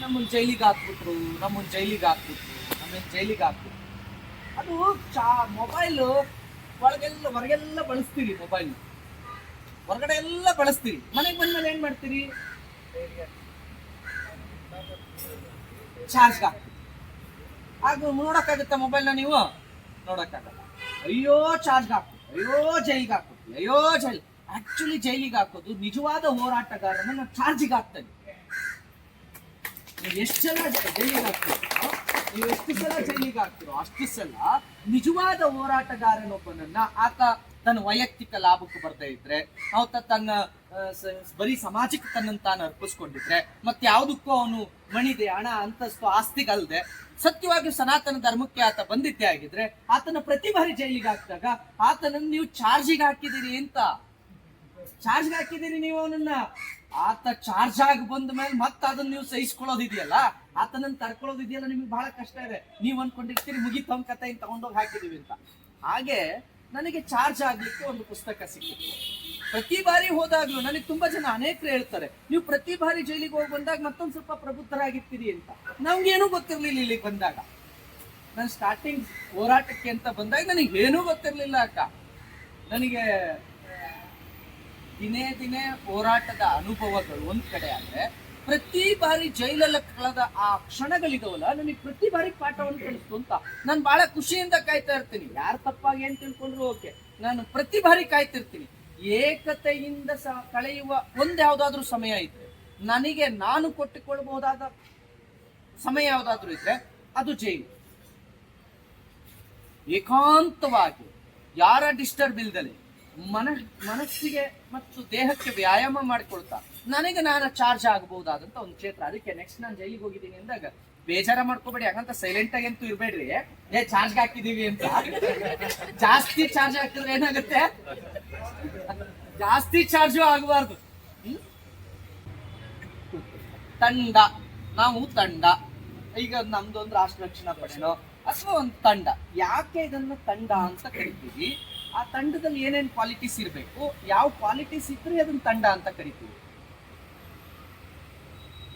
ನಮ್ಮನ್ನ ಜೈಲಿಗೆ ಹಾಕ್ಬಿಟ್ರು, ನಮ್ಮನ್ನ ಜೈಲಿಗೆ ಹಾಕ್ಬಿಟ್ರು, ನಮ್ಮನ್ನ ಜೈಲಿಗೆ ಹಾಕ್ಬಿಟ್ರು. ಅದು ಚಾ ಮೊಬೈಲ್ ಒಳಗೆಲ್ಲ, ಹೊರಗೆಲ್ಲ ಬಳಸ್ತೀರಿ ಮೊಬೈಲ್ ಹೊರಗಡೆ ಎಲ್ಲ ಬಳಸ್ತೀರಿ. ಮನೆಗೆ ಬಂದ್ಮೇಲೆ ಏನು ಮಾಡ್ತೀರಿ? ಚಾರ್ಜ್ ಹಾಕ್ತೀರಿ. ಆಗ ನೋಡಕ್ಕಾಗುತ್ತಾ ಮೊಬೈಲ್ನ ನೀವು? ನೋಡೋಕ್ಕಾಗಲ್ಲ. ಅಯ್ಯೋ ಚಾರ್ಜ್ ಹಾಕು ಅಯ್ಯೋ, ಜೈಲಿಗೆ ಹಾಕು ಅಯ್ಯೋ, ಜೈಲ್. ಆಕ್ಚುಲಿ ಜೈಲಿಗೆ ಹಾಕೋದು ನಿಜವಾದ ಹೋರಾಟಗಾರನ ಚಾರ್ಜಿಗೆ ಹಾಕ್ತಾನೆ. ಎಷ್ಟು ಸಲ ಜೈಲಿಗೆ ಹಾಕ್ತೀರೋ ನೀವು ಎಷ್ಟು ಸಲ ಜೈಲಿಗೆ ಹಾಕ್ತೀರೋ ಅಷ್ಟು ಸಲ ನಿಜವಾದ ಹೋರಾಟಗಾರನೊಬ್ಬನನ್ನ ಆತ ತನ್ನ ವೈಯಕ್ತಿಕ ಲಾಭಕ್ಕೆ ಬರ್ತಾ ಇದ್ರೆ, ಆತ ತನ್ನ ಬರೀ ಸಮಾಜಕ್ಕೆ ತನ್ನನ್ನು ತಾನು ಅರ್ಪಿಸ್ಕೊಂಡಿದ್ರೆ, ಮತ್ತೆ ಯಾವುದಕ್ಕೂ ಅವನು ಮಣಿದೆ, ಹಣ, ಅಂತಸ್ತು, ಆಸ್ತಿಗಲ್ದೆ, ಸತ್ಯವಾಗಿ ಸನಾತನ ಧರ್ಮಕ್ಕೆ ಆತ ಬಂದಿದ್ದೆ ಆಗಿದ್ರೆ, ಆತನ ಪ್ರತಿ ಬಾರಿ ಜೈಲಿಗೆ ಹಾಕಿದಾಗ ಆತನನ್ನು ನೀವು ಚಾರ್ಜಿಗೆ ಹಾಕಿದಿರಿ ಅಂತ. ಚಾರ್ಜ್ಗೆ ಹಾಕಿದಿರಿ ನೀವು ಅವನನ್ನ. ಆತ ಚಾರ್ಜ್ ಆಗಿ ಬಂದ ಮೇಲೆ ಮತ್ತೆ ಅದನ್ನ ನೀವು ಸಹಿಸ್ಕೊಳ್ಳೋದಿದೆಯಲ್ಲ ಆತನನ್ನ ತರ್ಕೊಳ್ಳೋದಿದೆಯಲ್ಲ ನಿಮ್ಗೆ ಬಹಳ ಕಷ್ಟ ಇದೆ. ನೀವು ಅನ್ಕೊಂಡಿರ್ತೀರಿ, ಮುಗಿತು ಕತೆ ತಗೊಂಡೋಗಿ ಹಾಕಿದೀವಿ ಅಂತ. ಹಾಗೆ ನನಗೆ ಚಾರ್ಜ್ ಆಗ್ಲಿಕ್ಕೆ ಒಂದು ಪುಸ್ತಕ ಸಿಕ್ಕಿತ್ತು. ಪ್ರತಿ ಬಾರಿ ಹೋದಾಗ್ಲೂ ನನಗೆ ತುಂಬಾ ಜನ ಅನೇಕರು ಹೇಳ್ತಾರೆ, ನೀವು ಪ್ರತಿ ಬಾರಿ ಜೈಲಿಗೆ ಹೋಗಿ ಬಂದಾಗ ಮತ್ತೊಂದು ಸ್ವಲ್ಪ ಪ್ರಬುದ್ಧರಾಗಿರ್ತೀರಿ ಅಂತ. ನಮ್ಗೇನೂ ಗೊತ್ತಿರ್ಲಿಲ್ಲ ಇಲ್ಲಿಗೆ ಬಂದಾಗ. ನಾನು ಸ್ಟಾರ್ಟಿಂಗ್ ಹೋರಾಟಕ್ಕೆ ಅಂತ ಬಂದಾಗ ನನಗೆ ಏನೂ ಗೊತ್ತಿರ್ಲಿಲ್ಲ ಅಕ್ಕ. ನನಗೆ ದಿನೇ ದಿನೇ ಹೋರಾಟದ ಅನುಭವಗಳು ಒಂದ್ ಕಡೆ ಆದ್ರೆ, ಪ್ರತಿ ಬಾರಿ ಜೈಲಲ್ಲ ಕಳೆದ ಆ ಕ್ಷಣಗಳಿದವಲ್ಲ ನನಗೆ ಪ್ರತಿ ಬಾರಿ ಪಾಠವನ್ನು ಕಲಿಸ್ತು ಅಂತ ನಾನು ಬಹಳ ಖುಷಿಯಿಂದ ಕಾಯ್ತಾ ಇರ್ತೀನಿ. ಯಾರು ತಪ್ಪಾಗಿ ಏನ್ ತಿಳ್ಕೊಂಡ್ರು, ಓಕೆ. ನಾನು ಪ್ರತಿ ಬಾರಿ ಕಾಯ್ತಿರ್ತೀನಿ. ಏಕತೆಯಿಂದ ಸಹ ಕಳೆಯುವ ಒಂದ್ ಯಾವ್ದಾದ್ರೂ ಸಮಯ ಇದ್ರೆ, ನನಗೆ ನಾನು ಕೊಟ್ಟುಕೊಳ್ಬಹುದಾದ ಸಮಯ ಯಾವ್ದಾದ್ರೂ ಇದ್ರೆ, ಅದು ಜೈಲು. ಏಕಾಂತವಾಗಿ ಯಾರ ಡಿಸ್ಟರ್ಬ್ ಇಲ್ದಲೆ ಮನ ಮನಸ್ಸಿಗೆ ಮತ್ತು ದೇಹಕ್ಕೆ ವ್ಯಾಯಾಮ ಮಾಡಿಕೊಳ್ತಾ ನನಗೆ ನಾನು ಚಾರ್ಜ್ ಆಗಬಹುದಾದಂತ ಒಂದು ಕ್ಷೇತ್ರ. ಅದಕ್ಕೆ ನೆಕ್ಸ್ಟ್ ನಾನು ಜೈಲಿಗೆ ಹೋಗಿದ್ದೀನಿ ಅಂದಾಗ ಬೇಜಾರ ಮಾಡ್ಕೋಬೇಡಿ ಯಾಕಂತ ಸೈಲೆಂಟ್ ಆಗಿ ಅಂತೂ ಇರ್ಬೇಡ್ರಿ. ಏ ಚಾರ್ಜ್ ಹಾಕಿದೀವಿ ಅಂತ. ಜಾಸ್ತಿ ಚಾರ್ಜ್ ಹಾಕಿದ್ರೆ ಏನಾಗುತ್ತೆ? ಜಾಸ್ತಿ ಚಾರ್ಜು ಆಗಬಾರ್ದು. ತಂಡ. ನಾವು ತಂಡ. ಈಗ ನಮ್ದು ಒಂದು ರಾಷ್ಟ್ರ ರಕ್ಷಣಾ ಪಡೆನೋ, ಅಥವಾ ಒಂದು ತಂಡ. ಯಾಕೆ ಇದನ್ನ ತಂಡ ಅಂತ ಕರಿತೀವಿ? ಆ ತಂಡದಲ್ಲಿ ಏನೇನು ಕ್ವಾಲಿಟೀಸ್ ಇರಬೇಕು ಯಾವ ಕ್ವಾಲಿಟೀಸ್ ಇದ್ರೆ ಅದನ್ನ ತಂಡ ಅಂತ ಕರಿತೀವಿ.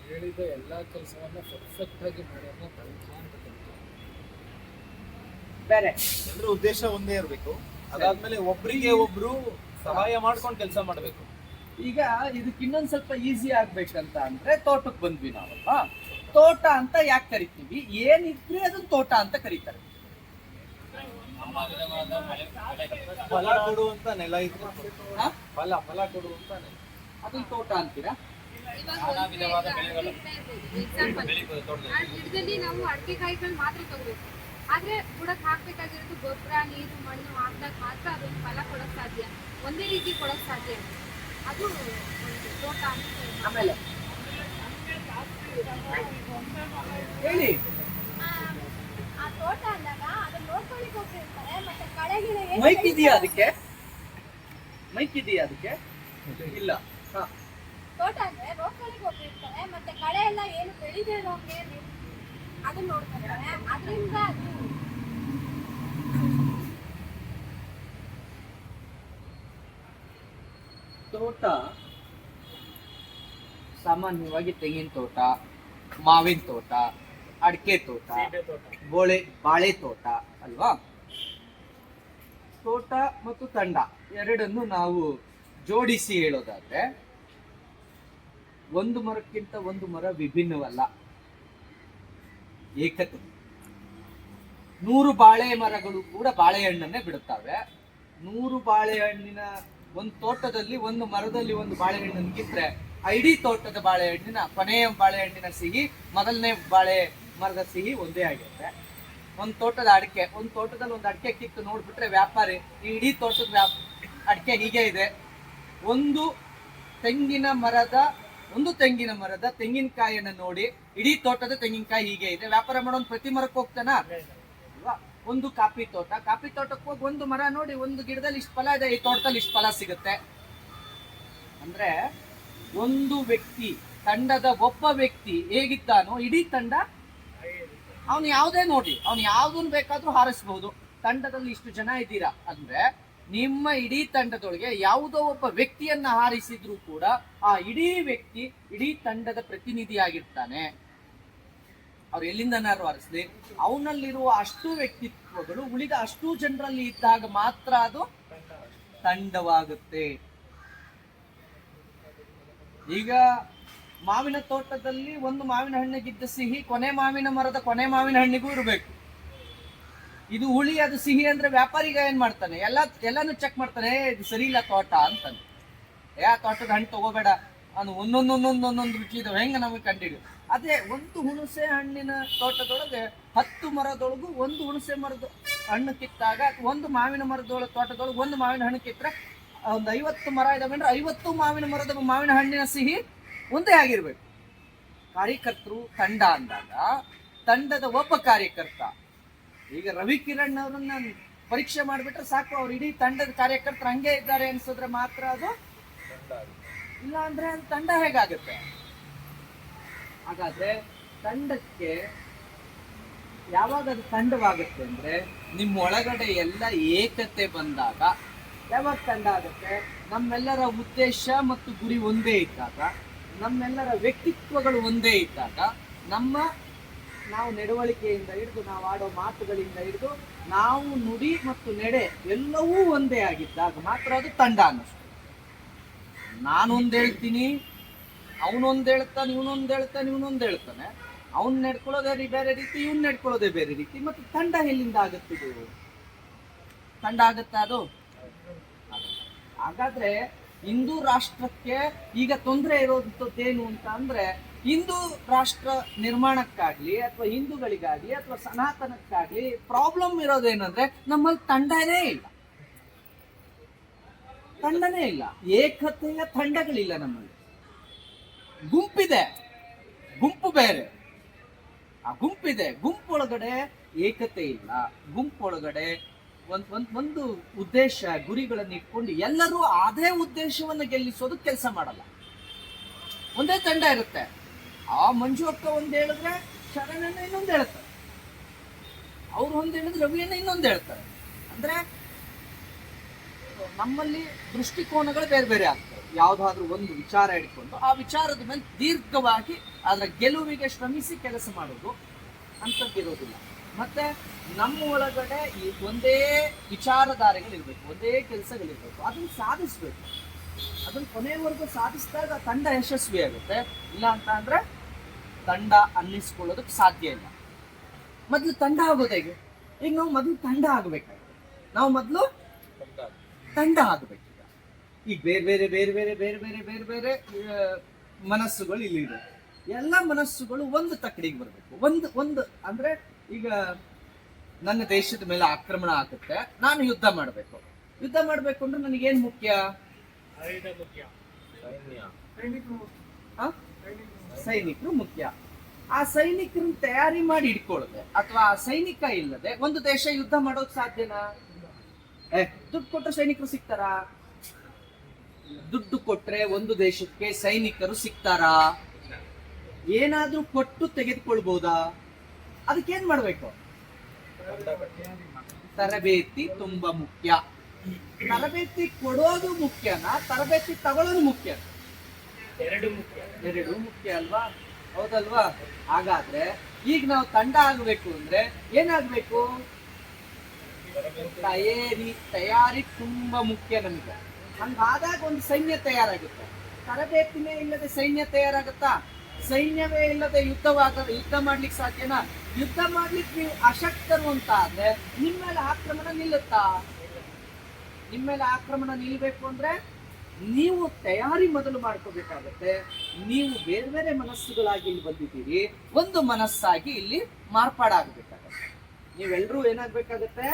ಹೇಳಿದ ಎಲ್ಲ ಕೆಲಸವನ್ನ ಪರ್ಫೆಕ್ಟ್ ಆಗಿ ಮಾಡೋದನ್ನ ತಂಡ ಅಂತ ಕರೀತಾರೆ. ಬೇರೆ? ಎಲ್ಲರ ಉದ್ದೇಶ ಒಂದೇ ಇರಬೇಕು. ಅದಾದ್ಮೇಲೆ ಒಬ್ರಿಗೆ ಒಬ್ರು ಸಹಾಯ ಮಾಡ್ಕೊಂಡು ಕೆಲಸ ಮಾಡಬೇಕು. ಈಗ ಇದಕ್ಕೆ ಇನ್ನೊಂದು ಸ್ವಲ್ಪ ಈಸಿ ಆಗ್ಬೇಕಂತ ಅಂದ್ರೆ ತೋಟಕ್ಕೆ ಬಂದ್ವಿ ನಾವಲ್ವಾ ತೋಟ ಅಂತ ಯಾಕೆ ಕರಿತೀವಿ? ಏನಿದ್ರೆ ಅದನ್ನ ತೋಟ ಅಂತ ಕರೀತಾರೆ. ಫಲ ಕೊಡುವಂತ ನೆಲ ಇದ್ರೆ ಹಾ? ಫಲ ಫಲ ಕೊಡುವಂತ ನೆಲ. ಅದನ್ನ ತೋಟ ಅಂತೀರಾ? ನಾನಾ ವಿಧವಾದ ಬೆಳೆಗಳು. ಆ ಗಿಡದಲ್ಲಿ ನಾವು ಅಡಿಕೆ ಕಾಯಿಗಳು ಮಾತ್ರ ತಗೋಬೇಕು. ಆದ್ರೆ ಬುಡಕ್ ಹಾಕ್ಬೇಕಾಗಿರೋದು ಗೊಬ್ಬರ ನೀರು ಮಣ್ಣು ಹಾಕ್ದಾಗ ಮಾತ್ರ ಅದೊಂದು ಫಲ ಕೊಡಕ್ ಸಾಧ್ಯ. ಒಂದೇ ರೀತಿ ಕೊಡಕ್ ಸಾಧ್ಯ ಅದು ಒಂದು ತೋಟ ಅಂತ. ಆಮೇಲೆ? ಹೇಳಿ ಆ, ಆ ತೋಟ ಮೈಕ್ ಇದೆಯಾ ಅದಕ್ಕೆ? ಮೈಕ್ ಇದೆಯಾ ಅದಕ್ಕೆ? ಇಲ್ಲ. ಹಾ. ತೋಟ ಅಂದ್ರೆ ರೋಗಗಳಿಗೆ ಹೋಗ್ತಿರ್ತಾರೆ ಮತ್ತೆ ಕಳೆ ಎಲ್ಲ ಏನು ಬೆಳಿದೆ ನಮ್ಗೆ ಅದನ್ನ ನೋಡ್ತಾರೆ ಅದರಿಂದ ಅದು ತೋಟ ಸಾಮಾನ್ಯವಾಗಿ ತೆಂಗಿನ ತೋಟ ಮಾವಿನ ತೋಟ ಅಡಿಕೆ ತೋಟ ಬೋಳೆ ಬಾಳೆ ತೋಟ ಅಲ್ವಾ? ತೋಟ ಮತ್ತು ತಂಡ ಎರಡನ್ನು ನಾವು ಜೋಡಿಸಿ ಹೇಳೋದಾದ್ರೆ ಒಂದು ಮರಕ್ಕಿಂತ ಒಂದು ಮರ ವಿಭಿನ್ನವಲ್ಲ. ಏಕತೆ. ನೂರು ಬಾಳೆ ಮರಗಳು ಕೂಡ ಬಾಳೆಹಣ್ಣನ್ನೇ ಬಿಡುತ್ತವೆ. ನೂರು ಬಾಳೆಹಣ್ಣಿನ ಒಂದು ತೋಟದಲ್ಲಿ ಒಂದು ಮರದಲ್ಲಿ ಒಂದು ಬಾಳೆಹಣ್ಣನ್ನು ಕಿತ್ರೆ ಐಡಿ ಇಡೀ ತೋಟದ ಬಾಳೆಹಣ್ಣಿನ ಕೊನೆಯ ಬಾಳೆಹಣ್ಣಿನ ಸಿಹಿ ಮೊದಲನೇ ಬಾಳೆ ಮರದ ಸಿಹಿ ಒಂದೇ ಆಗಿರುತ್ತೆ. ಒಂದು ತೋಟದ ಅಡಿಕೆ, ಒಂದು ತೋಟದಲ್ಲಿ ಒಂದು ಅಡಿಕೆ ಕಿತ್ತು ನೋಡ್ಬಿಟ್ರೆ ವ್ಯಾಪಾರಿ, ಈ ಇಡೀ ತೋಟದ ವ್ಯಾಪ, ಅಡಿಕೆ ಹೀಗೆ ಇದೆ. ಒಂದು ತೆಂಗಿನ ಮರದ, ಒಂದು ತೆಂಗಿನ ಮರದ ತೆಂಗಿನಕಾಯಿಯನ್ನು ನೋಡಿ, ಇಡೀ ತೋಟದ ತೆಂಗಿನಕಾಯಿ ಹೀಗೆ ಇದೆ. ವ್ಯಾಪಾರ ಮಾಡೋನ್ ಪ್ರತಿ ಮರಕ್ಕೆ ಹೋಗ್ತಾನ? ಒಂದು ಕಾಫಿ ತೋಟ. ಕಾಫಿ ತೋಟಕ್ಕೆ ಹೋಗಿ ಒಂದು ಮರ ನೋಡಿ, ಒಂದು ಗಿಡದಲ್ಲಿ ಇಷ್ಟು ಫಲ ಇದೆ, ಈ ತೋಟದಲ್ಲಿ ಇಷ್ಟು ಫಲ ಸಿಗುತ್ತೆ. ಅಂದ್ರೆ ಒಂದು ವ್ಯಕ್ತಿ, ತಂಡದ ಒಬ್ಬ ವ್ಯಕ್ತಿ ಹೇಗಿದ್ದಾನೋ, ಇಡೀ ತಂಡ ಅವನು ಯಾವುದೇ ನೋಡಿ, ಅವನು ಯಾವುದನ್ನು ಬೇಕಾದ್ರೂ ಹಾರಿಸಬಹುದು ತಂಡದಲ್ಲಿ ಇಷ್ಟು ಜನ ಇದ್ದೀರಾ ಅಂದ್ರೆ ನಿಮ್ಮ ಇಡೀ ತಂಡದೊಳಗೆ ಯಾವುದೋ ಒಬ್ಬ ವ್ಯಕ್ತಿಯನ್ನ ಹಾರಿಸಿದ್ರು ಕೂಡ ಆ ಇಡೀ ವ್ಯಕ್ತಿ ಇಡೀ ತಂಡದ ಪ್ರತಿನಿಧಿಯಾಗಿರ್ತಾನೆ. ಅವ್ರು ಎಲ್ಲಿಂದನಾರು ಹಾರಿಸ್ಲಿ. ಅವನಲ್ಲಿರುವ ಅಷ್ಟು ವ್ಯಕ್ತಿತ್ವಗಳು ಉಳಿದ ಅಷ್ಟು ಜನರಲ್ಲಿ ಇದ್ದಾಗ ಮಾತ್ರ ಅದು ತಂಡವಾಗುತ್ತೆ. ಈಗ ಮಾವಿನ ತೋಟದಲ್ಲಿ ಒಂದು ಮಾವಿನ ಹಣ್ಣಿಗಿದ್ದ ಸಿಹಿ ಕೊನೆ ಮಾವಿನ ಮರದ ಕೊನೆ ಮಾವಿನ ಹಣ್ಣಿಗೂ ಇರಬೇಕು. ಇದು ಹುಳಿ ಅದು ಸಿಹಿ ಅಂದ್ರೆ ವ್ಯಾಪಾರಿಗ ಏನ್ ಮಾಡ್ತಾನೆ? ಎಲ್ಲ, ಎಲ್ಲಾನು ಚೆಕ್ ಮಾಡ್ತಾನೆ ಇದು ಸರಿ ಇಲ್ಲ ತೋಟ ಅಂತಾನೆ. ಯಾ ತೋಟದ ಹಣ್ಣು ತಗೋಬೇಡ. ಅದು ಒಂದೊಂದೊಂದೊಂದೊಂದೊಂದು ರುಚಿ ಇದಾವೆ ಹೆಂಗ ನಮಗೆ ಕಂಡಿಡು? ಅದೇ ಒಂದು ಹುಣಸೆ ಹಣ್ಣಿನ ತೋಟದೊಳಗೆ ಹತ್ತು ಮರದೊಳಗು ಒಂದು ಹುಣಸೆ ಮರದ ಹಣ್ಣು ಕಿತ್ತಾಗ ಒಂದು ಮಾವಿನ ಮರದೊಳಗೆ ತೋಟದೊಳಗೆ ಒಂದು ಮಾವಿನ ಹಣ್ಣು ಕಿತ್ತರೆ ಒಂದು ಐವತ್ತು ಮರ ಇದಾವೆ ಅಂದ್ರೆ ಐವತ್ತು ಮಾವಿನ ಮರದ ಮಾವಿನ ಹಣ್ಣಿನ ಸಿಹಿ ಒಂದೇ ಆಗಿರ್ಬೇಕು. ಕಾರ್ಯಕರ್ತರು ತಂಡ ಅಂದಾಗ ತಂಡದ ಒಬ್ಬ ಕಾರ್ಯಕರ್ತ. ಈಗ ರವಿ ಕಿರಣ್ ಅವ್ರನ್ನ ಪರೀಕ್ಷೆ ಮಾಡಿಬಿಟ್ರೆ ಸಾಕು, ಅವ್ರು ಇಡೀ ತಂಡದ ಕಾರ್ಯಕರ್ತರು ಹಂಗೆ ಇದ್ದಾರೆ ಅನ್ಸಿದ್ರೆ ಮಾತ್ರ ಅದು ಇಲ್ಲ ಅಂದ್ರೆ ಅದು ತಂಡ ಹೇಗಾಗುತ್ತೆ? ಹಾಗಾದ್ರೆ ತಂಡಕ್ಕೆ ಯಾವಾಗ ಅದು ತಂಡವಾಗುತ್ತೆ ಅಂದ್ರೆ ನಿಮ್ಮ ಒಳಗಡೆ ಎಲ್ಲ ಏಕತೆ ಬಂದಾಗ. ಯಾವಾಗ ತಂಡ ಆಗುತ್ತೆ? ನಮ್ಮೆಲ್ಲರ ಉದ್ದೇಶ ಮತ್ತು ಗುರಿ ಒಂದೇ ಇದ್ದಾಗ. ನಮ್ಮೆಲ್ಲರ ವ್ಯಕ್ತಿತ್ವಗಳು ಒಂದೇ ಇದ್ದಾಗ ನಮ್ಮ ನಾವು ನಡವಳಿಕೆಯಿಂದ ಹಿಡಿದು ನಾವು ಆಡೋ ಮಾತುಗಳಿಂದ ಹಿಡಿದು ನಾವು ನುಡಿ ಮತ್ತು ನಡೆ ಎಲ್ಲವೂ ಒಂದೇ ಆಗಿದ್ದಾಗ ಮಾತ್ರ ಅದು ತಂಡ ಅನ್ನಿಸ್ತು. ನಾನೊಂದು ಹೇಳ್ತೀನಿ, ಅವನೊಂದು ಹೇಳ್ತಾನೆ, ಇವನೊಂದು ಹೇಳ್ತಾನೆ ಇವನೊಂದು ಹೇಳ್ತಾನೆ. ಅವ್ನ್ ನಡ್ಕೊಳ್ಳೋದೇ ಬೇರೆ ರೀತಿ, ಇವನ್ ನಡ್ಕೊಳ್ಳೋದೇ ಬೇರೆ ರೀತಿ. ಮತ್ತೆ ತಂಡ ಎಲ್ಲಿಂದ ಆಗುತ್ತಿದ್ದು ತಂಡ ಆಗುತ್ತಾ ಅದು? ಹಾಗಾದ್ರೆ ಹಿಂದೂ ರಾಷ್ಟ್ರಕ್ಕೆ ಈಗ ತೊಂದರೆ ಇರೋದಂಥದ್ದೇನು ಅಂತ ಅಂದ್ರೆ ಹಿಂದೂ ರಾಷ್ಟ್ರ ನಿರ್ಮಾಣಕ್ಕಾಗ್ಲಿ ಅಥವಾ ಹಿಂದೂಗಳಿಗಾಗ್ಲಿ ಅಥವಾ ಸನಾತನಕ್ಕಾಗ್ಲಿ ಪ್ರಾಬ್ಲಮ್ ಇರೋದೇನಂದ್ರೆ ನಮ್ಮಲ್ಲಿ ತಂಡನೇ ಇಲ್ಲ. ತಂಡನೇ ಇಲ್ಲ. ಏಕತೆಯ ತಂಡಗಳಿಲ್ಲ ನಮ್ಮಲ್ಲಿ. ಗುಂಪಿದೆ. ಗುಂಪು ಬೇರೆ. ಆ ಗುಂಪಿದೆ. ಗುಂಪೊಳಗಡೆ ಏಕತೆ ಇಲ್ಲ. ಗುಂಪೊಳಗಡೆ ಒಂದ್ ಒಂದ್ ಉದ್ದೇಶ, ಗುರಿಗಳನ್ನು ಇಟ್ಕೊಂಡು ಎಲ್ಲರೂ ಅದೇ ಉದ್ದೇಶವನ್ನು ಗೆಲ್ಲಿಸೋದು ಕೆಲಸ ಮಾಡಲ್ಲ. ಒಂದೇ ತಂಡ ಇರುತ್ತೆ. ಆ ಮಂಜು ಅಕ್ಕ ಒಂದ್ ಹೇಳಿದ್ರೆ ಶರಣಣ್ಣ ಇನ್ನೊಂದು ಹೇಳ್ತಾರೆ. ಅವ್ರು ಒಂದ್ ಹೇಳಿದ್ರೆ ರವಿಯನ್ನ ಇನ್ನೊಂದು ಹೇಳ್ತಾರೆ. ಅಂದ್ರೆ ನಮ್ಮಲ್ಲಿ ದೃಷ್ಟಿಕೋನಗಳು ಬೇರೆ ಬೇರೆ ಆಗ್ತವೆ. ಯಾವ್ದಾದ್ರು ಒಂದು ವಿಚಾರ ಇಟ್ಕೊಂಡು ಆ ವಿಚಾರದ ಮೇಲೆ ದೀರ್ಘವಾಗಿ ಅದರ ಗೆಲುವಿಗೆ ಶ್ರಮಿಸಿ ಕೆಲಸ ಮಾಡೋದು ಅಂಥದ್ದಿರೋದಿಲ್ಲ ಮತ್ತೆ ನಮ್ಮ ಒಳಗಡೆ ಈ ಒಂದೇ ವಿಚಾರಧಾರೆಗಳಿರ್ಬೇಕು, ಒಂದೇ ಕೆಲಸಗಳಿರ್ಬೇಕು. ಅದನ್ನ ಸಾಧಿಸ್ಬೇಕು. ಅದನ್ನ ಕೊನೆವರೆಗೂ ಸಾಧಿಸಿದಾಗ ತಂಡ ಯಶಸ್ವಿ ಆಗುತ್ತೆ ಇಲ್ಲ ಅಂತ ಅಂದ್ರೆ ತಂಡ ಅನ್ನಿಸ್ಕೊಳ್ಳೋದಕ್ಕೆ ಸಾಧ್ಯ ಇಲ್ಲ. ಮೊದಲು ತಂಡ ಆಗೋದು ಹೇಗೆ? ಈಗ ನಾವು ಮೊದಲು ತಂಡ ಆಗ್ಬೇಕಾಗಿದೆ. ನಾವು ಮೊದಲು ತಂಡ ಆಗ್ಬೇಕು ಈಗ ಬೇರೆ ಬೇರೆ ಬೇರೆ ಬೇರೆ ಬೇರೆ ಬೇರೆ ಬೇರೆ ಬೇರೆ ಮನಸ್ಸುಗಳು ಇಲ್ಲಿ ಇದೆ ಎಲ್ಲ ಮನಸ್ಸುಗಳು ಒಂದು ತಕ್ಕಡಿಗೆ ಬರಬೇಕು. ಒಂದು ಒಂದು ಅಂದ್ರೆ ಈಗ ನನ್ನ ದೇಶದ ಮೇಲೆ ಆಕ್ರಮಣ ಆಗುತ್ತೆ. ನಾನು ಯುದ್ಧ ಮಾಡಬೇಕು. ಯುದ್ಧ ಮಾಡಬೇಕು ಅಂದ್ರೆ ನನಗೇನ್ ಮುಖ್ಯ? ಹಾ ಸೈನಿಕರು ಮುಖ್ಯ. ಆ? ಸೈನಿಕರನ್ನ ತಯಾರಿ ಮಾಡಿ ಇಟ್ಕೊಳ್ಳದೆ ಅಥವಾ ಆ ಸೈನಿಕ ಇಲ್ಲದೆ ಒಂದು ದೇಶ ಯುದ್ಧ ಮಾಡೋಕ್ ಸಾಧ್ಯನಾ? ಏ ದುಡ್ಡು ಕೊಟ್ಟರೆ ಸೈನಿಕರು ಸಿಗ್ತಾರಾ? ದುಡ್ಡು ಕೊಟ್ರೆ ಒಂದು ದೇಶಕ್ಕೆ ಸೈನಿಕರು ಸಿಗ್ತಾರಾ? ಏನಾದ್ರೂ ಕೊಟ್ಟು ತೆಗೆದುಕೊಳ್ಬಹುದಾ ಅದಕ್ಕೇನ್ ಮಾಡ್ಬೇಕು? ತರಬೇತಿ ತುಂಬಾ ಮುಖ್ಯ. ತರಬೇತಿ ಕೊಡೋದು ಮುಖ್ಯನಾ ತರಬೇತಿ ತಗೊಳ್ಳೋದು ಮುಖ್ಯ. ಎರಡು ಮುಖ್ಯ. ಎರಡು ಮುಖ್ಯ ಅಲ್ವಾ? ಹೌದಲ್ವಾ? ಹಾಗಾದ್ರೆ ಈಗ ನಾವು ತಂಡ ಆಗ್ಬೇಕು ಅಂದ್ರೆ ಏನಾಗ್ಬೇಕು? ತಯಾರಿ ತಯಾರಿ ತುಂಬಾ ಮುಖ್ಯ ನಮಗೆ. ಹಂಗಾದಾಗ ಒಂದು ಸೈನ್ಯ ತಯಾರಾಗುತ್ತೆ. ತರಬೇತಿನೇ ಇಲ್ಲದೆ ಸೈನ್ಯ ತಯಾರಾಗುತ್ತಾ? ಸೈನ್ಯವೇ ಇಲ್ಲದೆ ಯುದ್ಧವಾಗ ಯುದ್ಧ ಮಾಡ್ಲಿಕ್ಕೆ ಸಾಧ್ಯನಾ? ಯುದ್ಧ ಮಾಡ್ಲಿಕ್ಕೆ ನೀವು ಅಶಕ್ತರು ಅಂತ ಆದ್ರೆ ನಿಮ್ಮ ಮೇಲೆ ಆಕ್ರಮಣ ನಿಲ್ಲುತ್ತಾ? ನಿಮ್ಮ ಮೇಲೆ ಆಕ್ರಮಣ ನಿಲ್ಬೇಕು ಅಂದ್ರೆ ನೀವು ತಯಾರಿ ಮೊದಲು ಮಾಡ್ಕೋಬೇಕಾಗತ್ತೆ. ನೀವು ಬೇರೆ ಬೇರೆ ಮನಸ್ಸುಗಳಾಗಿ ಇಲ್ಲಿ ಬಂದಿದ್ದೀರಿ. ಒಂದು ಮನಸ್ಸಾಗಿ ಇಲ್ಲಿ ಮಾರ್ಪಾಡಾಗಬೇಕಾಗತ್ತೆ. ನೀವೆಲ್ಲರೂ ಏನಾಗ್ಬೇಕಾಗತ್ತೆ?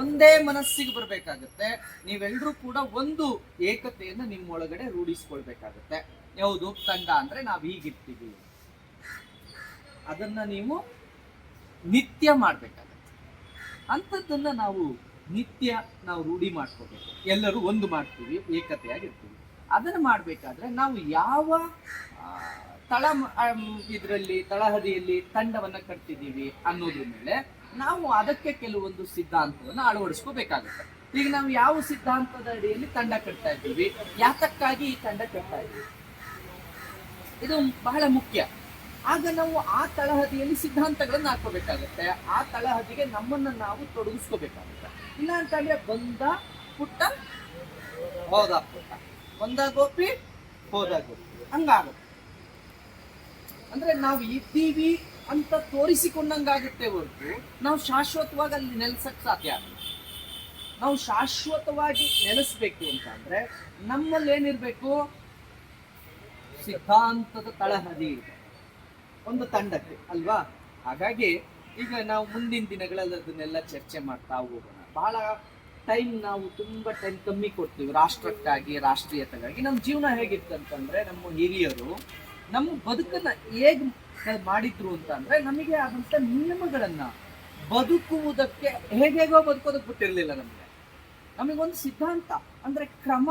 ಒಂದೇ ಮನಸ್ಸಿಗೆ ಬರ್ಬೇಕಾಗತ್ತೆ. ನೀವೆಲ್ಲರೂ ಕೂಡ ಒಂದು ಏಕತೆಯನ್ನು ನಿಮ್ಮೊಳಗಡೆ ರೂಢಿಸ್ಕೊಳ್ಬೇಕಾಗತ್ತೆ. ಯಾವುದು ತಂಡ ಅಂದ್ರೆ ನಾವು ಹೀಗಿರ್ತೀವಿ. ಅದನ್ನ ನೀವು ನಿತ್ಯ ಮಾಡ್ಬೇಕಾಗತ್ತೆ. ಅಂಥದ್ದನ್ನ ನಾವು ನಿತ್ಯ ನಾವು ರೂಢಿ ಮಾಡ್ಕೋಬೇಕು. ಎಲ್ಲರೂ ಒಂದು ಮಾಡ್ತೀವಿ, ಏಕತೆಯಾಗಿರ್ತೀವಿ. ಅದನ್ನು ಮಾಡಬೇಕಾದ್ರೆ ನಾವು ಯಾವ ತಳ ಇದರಲ್ಲಿ, ತಳಹದಿಯಲ್ಲಿ ತಂಡವನ್ನು ಕಟ್ತಿದ್ದೀವಿ ಅನ್ನೋದ್ರ ಮೇಲೆ ನಾವು ಅದಕ್ಕೆ ಕೆಲವೊಂದು ಸಿದ್ಧಾಂತವನ್ನು ಅಳವಡಿಸ್ಕೋಬೇಕಾಗುತ್ತೆ. ಈಗ ನಾವು ಯಾವ ಸಿದ್ಧಾಂತದ ಅಡಿಯಲ್ಲಿ ತಂಡ ಕಟ್ತಾ ಇದ್ದೀವಿ, ಯಾತಕ್ಕಾಗಿ ಈ ತಂಡ ಕಟ್ತಾ ಇದ್ದೀವಿ? ಇದು ಬಹಳ ಮುಖ್ಯ. ಆಗ ನಾವು ಆ ತಳಹದಿಯಲ್ಲಿ ಸಿದ್ಧಾಂತಗಳನ್ನು ಹಾಕೋಬೇಕಾಗುತ್ತೆ ಆ ತಳಹದಿಗೆ ನಮ್ಮನ್ನ ನಾವು ತೊಡಗಿಸ್ಕೋಬೇಕಾಗುತ್ತೆ. ಇಲ್ಲ ಅಂತಂದ್ರೆ ಬಂದ ಪುಟ್ಟ ಹೋದ ಪುಟ್ಟ. ಬಂದ ಗೋಪಿ, ಹೋದ ಗೋಪಿ. ಹಂಗಾಗುತ್ತೆ. ಅಂದ್ರೆ ನಾವು ಇದ್ದೀವಿ ಅಂತ ತೋರಿಸಿಕೊಂಡಂಗಾಗುತ್ತೆ ಹೊರತು ನಾವು ಶಾಶ್ವತವಾಗಿ ಅಲ್ಲಿ ನೆಲೆಸಕ್ಕೆ ಸಾಧ್ಯ ಆಗುತ್ತೆ ನಾವು ಶಾಶ್ವತವಾಗಿ ನೆಲೆಸ್ಬೇಕು ಅಂತಂದ್ರೆ ನಮ್ಮಲ್ಲಿ ಏನಿರ್ಬೇಕು ಸಿದ್ಧಾಂತದ ತಳಹದಿ ಒಂದು ತಂಡಕ್ಕೆ, ಅಲ್ವಾ? ಹಾಗಾಗಿ ಈಗ ನಾವು ಮುಂದಿನ ದಿನಗಳಲ್ಲಿ ಅದನ್ನೆಲ್ಲ ಚರ್ಚೆ ಮಾಡ್ತಾ ಹೋಗೋಣ. ಬಹಳ ಟೈಮ್ ನಾವು ತುಂಬಾ ಟೈಮ್ ಕಮ್ಮಿ ಕೊಡ್ತೀವಿ ರಾಷ್ಟ್ರಕ್ಕಾಗಿ, ರಾಷ್ಟ್ರೀಯತೆಗಾಗಿ. ನಮ್ಮ ಜೀವನ ಹೇಗಿತ್ತಂತಂದ್ರೆ ನಮ್ಮ ಹಿರಿಯರು ನಮ್ಮ ಬದುಕನ್ನ ಹೇಗೆ ಮಾಡಿದ್ರು ಅಂತ ಅಂದ್ರೆ ನಮಗೆ ಆದಂತ ನಿಯಮಗಳನ್ನ ಬದುಕುವುದಕ್ಕೆ ಹೇಗೇಗೋ ಬದುಕೋದಕ್ಕೆ ಬಿಟ್ಟಿರ್ಲಿಲ್ಲ ನಮಗೆ. ನಮಗೊಂದು ಸಿದ್ಧಾಂತ, ಅಂದ್ರೆ ಕ್ರಮ.